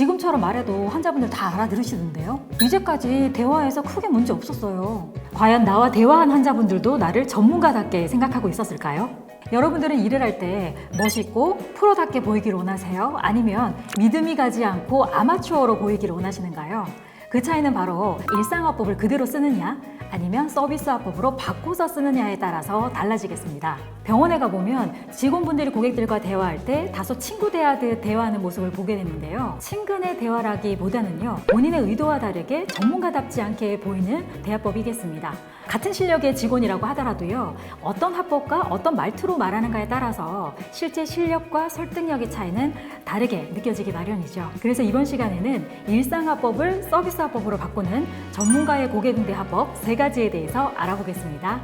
지금처럼 말해도 환자분들 다 알아들으시던데요. 이제까지 대화에서 크게 문제 없었어요. 과연 나와 대화한 환자분들도 나를 전문가답게 생각하고 있었을까요? 여러분들은 일을 할 때 멋있고 프로답게 보이기를 원하세요? 아니면 믿음이 가지 않고 아마추어로 보이기를 원하시는가요? 그 차이는 바로 일상화법을 그대로 쓰느냐 아니면 서비스화법으로 바꿔서 쓰느냐에 따라서 달라지겠습니다. 병원에 가보면 직원분들이 고객들과 대화할 때 다소 친구 대하듯 대화하는 모습을 보게 되는데요. 친근의 대화라기보다는요. 본인의 의도와 다르게 전문가답지 않게 보이는 대화법이겠습니다. 같은 실력의 직원이라고 하더라도요. 어떤 화법과 어떤 말투로 말하는가에 따라서 실제 실력과 설득력의 차이는 다르게 느껴지기 마련이죠. 그래서 이번 시간에는 일상화법을 서비스화법으로 바꾸는 전문가의 고객응대 화법 세 가지에 대해서 알아보겠습니다.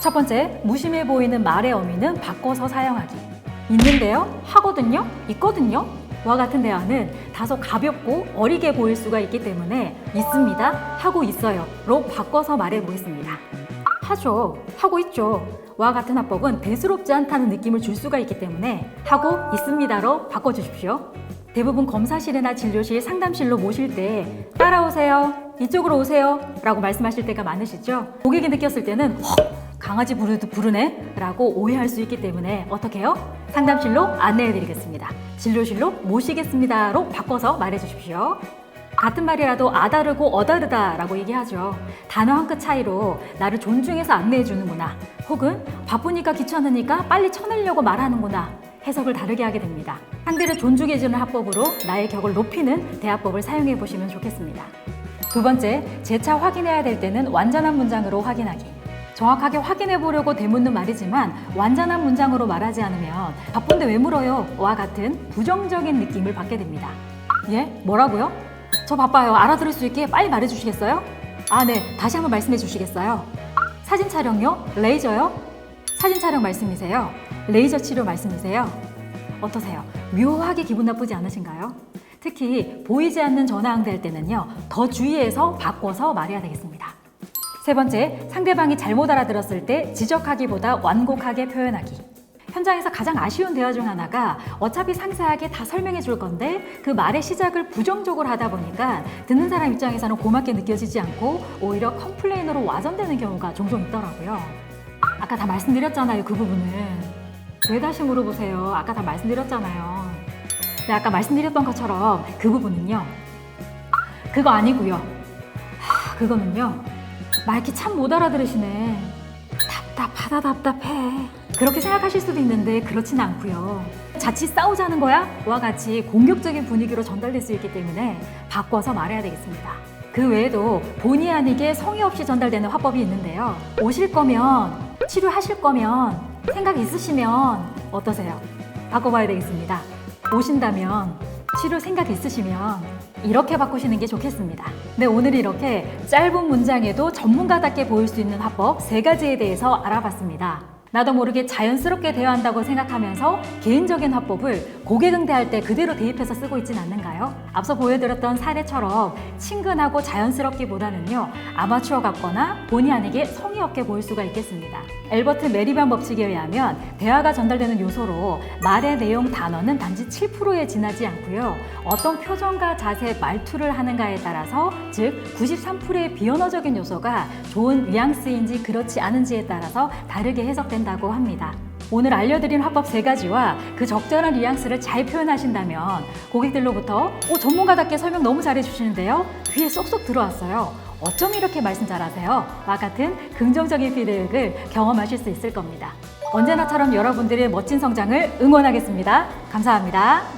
첫 번째, 무심해 보이는 말의 어미는 바꿔서 사용하기. 있는데요, 하거든요, 있거든요. 와 같은 대화는 다소 가볍고 어리게 보일 수가 있기 때문에 있습니다, 하고 있어요로 바꿔서 말해 보겠습니다. 하죠, 하고 있죠. 와 같은 화법은 대수롭지 않다는 느낌을 줄 수가 있기 때문에 하고 있습니다로 바꿔주십시오. 대부분 검사실이나 진료실, 상담실로 모실 때 따라오세요, 이쪽으로 오세요 라고 말씀하실 때가 많으시죠? 고객이 느꼈을 때는 헉, 강아지 부르듯 부르네 라고 오해할 수 있기 때문에 어떻게 해요? 상담실로 안내해 드리겠습니다. 진료실로 모시겠습니다로 바꿔서 말해 주십시오. 같은 말이라도 아다르고 어다르다 라고 얘기하죠. 단어 한 끗 차이로 나를 존중해서 안내해 주는구나. 혹은 바쁘니까 귀찮으니까 빨리 쳐내려고 말하는구나. 해석을 다르게 하게 됩니다. 상대를 존중해 주는 합법으로 나의 격을 높이는 대화법을 사용해 보시면 좋겠습니다. 두 번째, 재차 확인해야 될 때는 완전한 문장으로 확인하기. 정확하게 확인해 보려고 되묻는 말이지만 완전한 문장으로 말하지 않으면 바쁜데 왜 물어요? 와 같은 부정적인 느낌을 받게 됩니다. 예? 뭐라고요? 저 바빠요. 알아들을 수 있게 빨리 말해 주시겠어요? 아, 네. 다시 한번 말씀해 주시겠어요? 사진 촬영요? 레이저요? 사진 촬영 말씀이세요? 레이저 치료 말씀이세요? 어떠세요? 묘하게 기분 나쁘지 않으신가요? 특히 보이지 않는 전화 응대할 때는요, 더 주의해서 바꿔서 말해야 되겠습니다. 세 번째, 상대방이 잘못 알아들었을 때 지적하기보다 완곡하게 표현하기. 현장에서 가장 아쉬운 대화 중 하나가 어차피 상세하게 다 설명해 줄 건데 그 말의 시작을 부정적으로 하다 보니까 듣는 사람 입장에서는 고맙게 느껴지지 않고 오히려 컴플레인으로 와전되는 경우가 종종 있더라고요. 아까 다 말씀드렸잖아요, 그 부분은. 왜 다시 물어보세요? 아까 다 말씀드렸잖아요. 네, 아까 말씀드렸던 것처럼 그 부분은요. 그거 아니고요. 하, 그거는요. 말기 참 못 알아들으시네. 답답하다 답답해. 그렇게 생각하실 수도 있는데 그렇진 않고요. 자칫 싸우자는 거야? 와 같이 공격적인 분위기로 전달될 수 있기 때문에 바꿔서 말해야 되겠습니다. 그 외에도 본의 아니게 성의 없이 전달되는 화법이 있는데요. 오실 거면, 치료하실 거면, 생각 있으시면 어떠세요? 바꿔봐야 되겠습니다. 오신다면, 치료 생각 있으시면 이렇게 바꾸시는 게 좋겠습니다. 네, 오늘 이렇게 짧은 문장에도 전문가답게 보일 수 있는 화법 세 가지에 대해서 알아봤습니다. 나도 모르게 자연스럽게 대화한다고 생각하면서 개인적인 화법을 고객 응대할 때 그대로 대입해서 쓰고 있진 않는가요? 앞서 보여드렸던 사례처럼 친근하고 자연스럽기보다는요 아마추어 같거나 본의 아니게 성의 없게 보일 수가 있겠습니다. 엘버트 메리반 법칙에 의하면 대화가 전달되는 요소로 말의 내용 단어는 단지 7%에 지나지 않고요 어떤 표정과 자세, 말투를 하는가에 따라서 즉 93%의 비언어적인 요소가 좋은 뉘앙스인지 그렇지 않은지에 따라서 다르게 해석된다고 합니다. 오늘 알려드린 화법 세 가지와 그 적절한 뉘앙스를 잘 표현하신다면 고객들로부터 오, 전문가답게 설명 너무 잘해주시는데요? 귀에 쏙쏙 들어왔어요. 어쩜 이렇게 말씀 잘하세요? 와 같은 긍정적인 피드백을 경험하실 수 있을 겁니다. 언제나처럼 여러분들의 멋진 성장을 응원하겠습니다. 감사합니다.